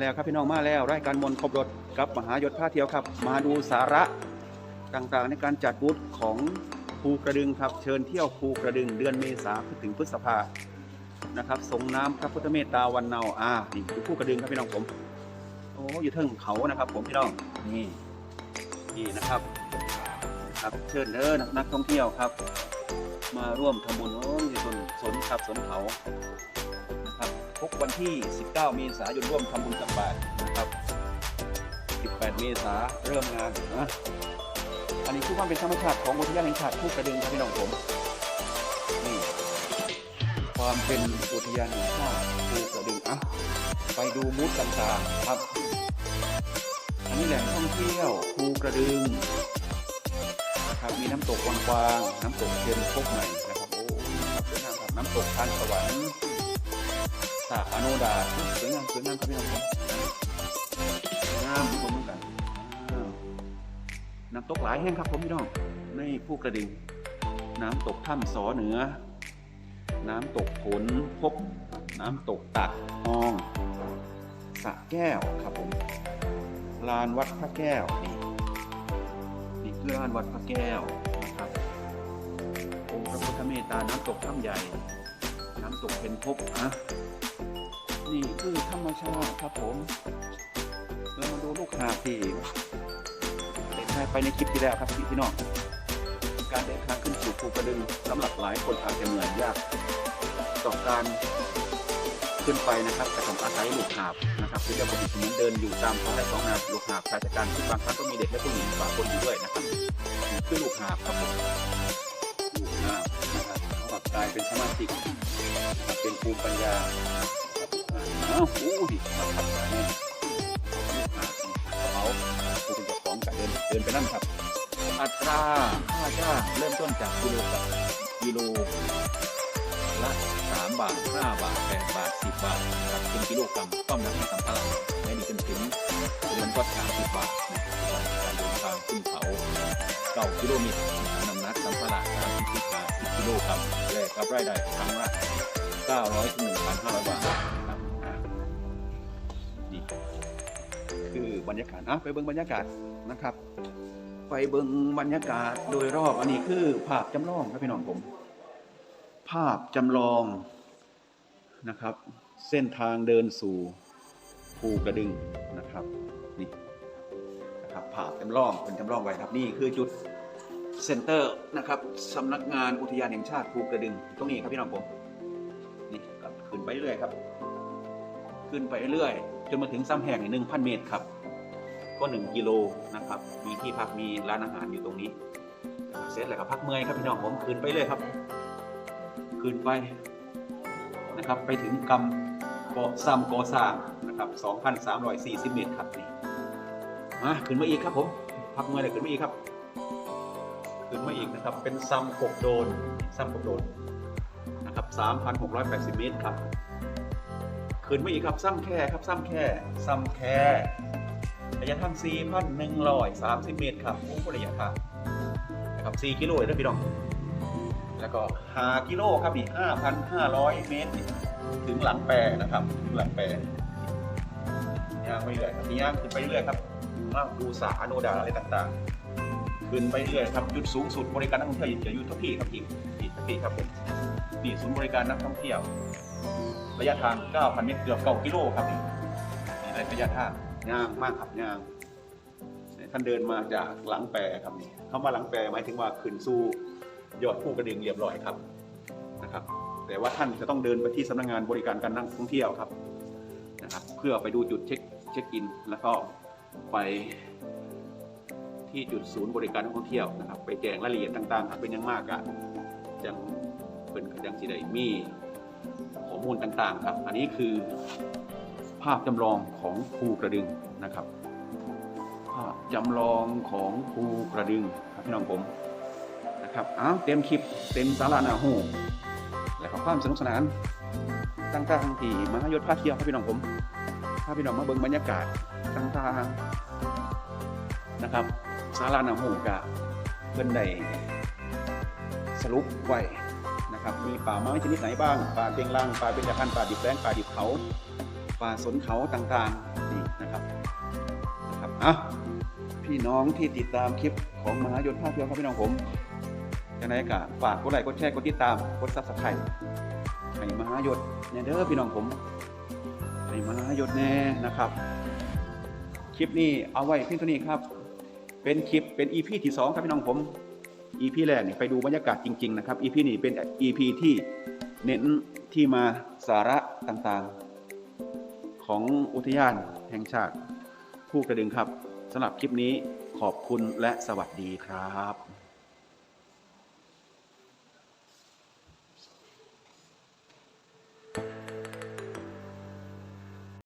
แล้วครับพี่น้องมาแล้วรายการมนครบรถกับมหายศท่าเที่ยวครับ มาดูสาระต่างๆ ในการจัดบูธของภูกระดึงครับ เชิญเที่ยวภูกระดึงเดือนเมษาถึงพฤษภานะครับส่งน้ำพระพุทธเมตตาวันเนาอ่านี่คือภูกระดึงครับพี่น้องผมโอ้อยู่เทิงเขานะครับ ผมพี่น้องนี่นี่นะครับครับเชิญเด้อนักท่องเที่ยวครับ มาร่วมทำบุญโอ้ยสนสนครับสนเขา ทุกวันที่ 19 เมษายนร่วมทำบุญตักบาตรนะครับ 18 เมษาเริ่มงานนะอันนี้คือความเป็นธรรมชาติของอุทยานแห่งชาติภูกระดึงครับพี่น้องผมนี่ความเป็นอุทยานแห่งชาติภูกระดึงอะไปดูมูดต่างๆครับ อันนี้แหล่งท่องเที่ยวภูกระดึงนะครับมีน้ำตกวังกวางน้ำตกเทียนโคกใหม่นะครับโอ้ครับสวยงามครับน้ำตกทานสวรรค์ สระอโนดาสวยงามสวยงามครับพี่น้องครับสวยงามทุกคนเหมือนกันน้ำตกหลายแห่งครับผมพี่น้องในภูกระดึงน้ำตกถ้ำสอเหนือ น้ำตกผลพบน้ำตกตักหองสะแก้วครับผมลานวัดพระแก้วนี่นี่คือลานวัดพระแก้วนะครับองค์พระพุทธเมตตาน้ำตกถ้ำใหญ่ น้ำตกเป็นภพนะนี่คือธรรมชาติครับผมเรามาดูลูกหาบที่ได้ถ่ายไปในคลิปที่แล้วครับพี่พี่น้องการเดินทางขึ้นสู่ภูกระดึงสำหรับหลายคนอาจจะเหนื่อยยากต่อการขึ้นไปนะครับแต่ต้องอาศัยลูกหาบนะครับคือเรียกว่าเหมือนเดินอยู่ตามท้องไร่ท้องนาลูกหาบชายจัดการซึ่งบางครั้งก็มีเด็กและผู้หญิงบางคนอยู่ด้วยนะครับนี่คือลูกหาบครับผมลูกหาบนะครับเขาแบบกลายเป็นสมาธินะครับ เป็นภูมิปัญญาครับอ้าวอู้ดิครับครับนี่ลูกหาบกระเป๋าผู้เป็นเจ้าของกับเดินเดินไปนั่นครับ อัตราค่าจ้างเริ่มต้นจากกิโลกับกิโลละ3บาท5บาท8บาท10บาทครับเป็นกิโลกรัมต้องนำมาทำตลาดไม่ดีจนถึงเดือนก็30บาทนะครับการเดินทางขึ้นเขาเก้ากิโลเมตร น้ำหนักสัมาระการพิการ10กิโลกรัมแลกกับรายได้ครั้งละ900ถึง1,500 บาทนะครับนี่คือบรรยากาศนะไปเบิ่งบรรยากาศนะครับ ไปเบิ่งบรรยากาศโดยรอบอันนี้คือภาพจำลองครับพี่น้องผม ภาพจำลองนะครับ เส้นทางเดินสู่ภูกระดึงนะครับนี่นะครับภาพจำลองเป็นจำลองไว้ครับนี่คือจุด เซ็นเตอร์นะครับสำนักงานอุทยานแห่งชาติภูกระดึงตรงนี้ครับพี่น้องผมนี่ครับขึ้นไปเรื่อยครับ ขึ้นไปเรื่อยจนมาถึงซ้ำแห่งหนึ่งพันเมตรครับ ก็หนึ่งกิโลนะครับ มีที่พักมีร้านอาหารอยู่ตรงนี้เสร็จแล้วก็พักเมื่อยครับพี่น้องผมคืนไปเลยครับคืนไปนะครับไปถึงกำเกาะซัมโกอสร้างนะครับ 2,340 เมตรครับนี่มาขึ้นมาอีกครับผม พักเมื่อยเลยขึ้นมาอีกครับ มาอีกนะครับ เป็นซัมกกโดนซัมกกโดนนะครับ 3,680 เมตรครับขึ้นมาอีกครับซ้ำแค่ครับซ้ำแค่ซ้ำแค่ระยะทาง 4,130 เมตรครับโอ้โหระยะทางนะครับ 4 กิโลเลยนะพี่น้อง แล้วก็5กิโลครับนี่5,500 เมตร ถึงหลังแปรนะครับถึงหลังแปรย่างไปเรื่อยครับนี่ย่างขึ้นไปเรื่อยครับมาดูสาโนดาอะไรต่างๆ ขึ้นไปเรื่อยครับจุดสูงสุดบริการนักท่องเที่ยวจะอยู่ทุกที่ครับพี่ที่ทุกที่ครับผมนี่ศูนย์บริการนักท่องเที่ยว ระยะทาง 9,000 เมตรเกือบ9กิโลครับนี่นี่ระยะทางยางมากครับยางท่านเดินมาจากหลังแปรครับนี่เข้ามาหลังแปรหมายถึงว่าขึ้นสู่ยอดภูกระดึงเรียบร้อยครับนะครับ แต่ว่าท่านจะต้องเดินไปที่สำนักงานบริการการนั่งท่องเที่ยวครับนะครับ เพื่อไปดูจุดเช็คเช็คอิน แล้วก็ไป ที่จุดศูนย์บริการนักท่องเที่ยวนะครับไปแจงรายละเอียดต่างๆครับเป็นอยังมากอะจังเป็นจังสีใดมีข้อมูลต่างๆครับอันนี้คือภาพจำลองของภูกระดึงนะครับภาพจำลองของภูกระดึงครับพี่น้องผมนะครับอ้าวเต็มคลิปเต็มสารานาหูและก็ความสนุกสนานต่างๆที่มหายศพาเที่ยวครับพี่น้องผมพาพี่น้องมาเบิ่งบรรยากาศต่างๆนะครับ สาราหนาหูกะเพิ่นได้สรุปไว้นะครับมีป่าไม้ชนิดไหนบ้างป่าเตียงล่างป่าเบญจพรรณป่าดิบแล้งป่าดิบเขาป่าสนเขาต่างๆอะพี่น้องที่ติดตามคลิปของมหายนภาพเที่ยวครับพี่น้องผมยังไงก็ฝากกดไลค์กดแชร์กดติดตามกดซับสไครต์ให้มหายนเนี่ยเด้อพี่น้องผมให้มหายนแน่นะครับ คลิปนี้เอาไว้เพียงเท่านี้ครับ เป็นคลิปเป็น EP ที่2ครับพี่น้องผม EP แรกเนี่ยไปดูบรรยากาศจริงๆนะครับ EP นี้เป็น EP ที่เน้นที่มาสาระต่างๆ ของอุทยานแห่งชาติภูกระดึงครับสำหรับคลิปนี้ขอบคุณและสวัสดีครับ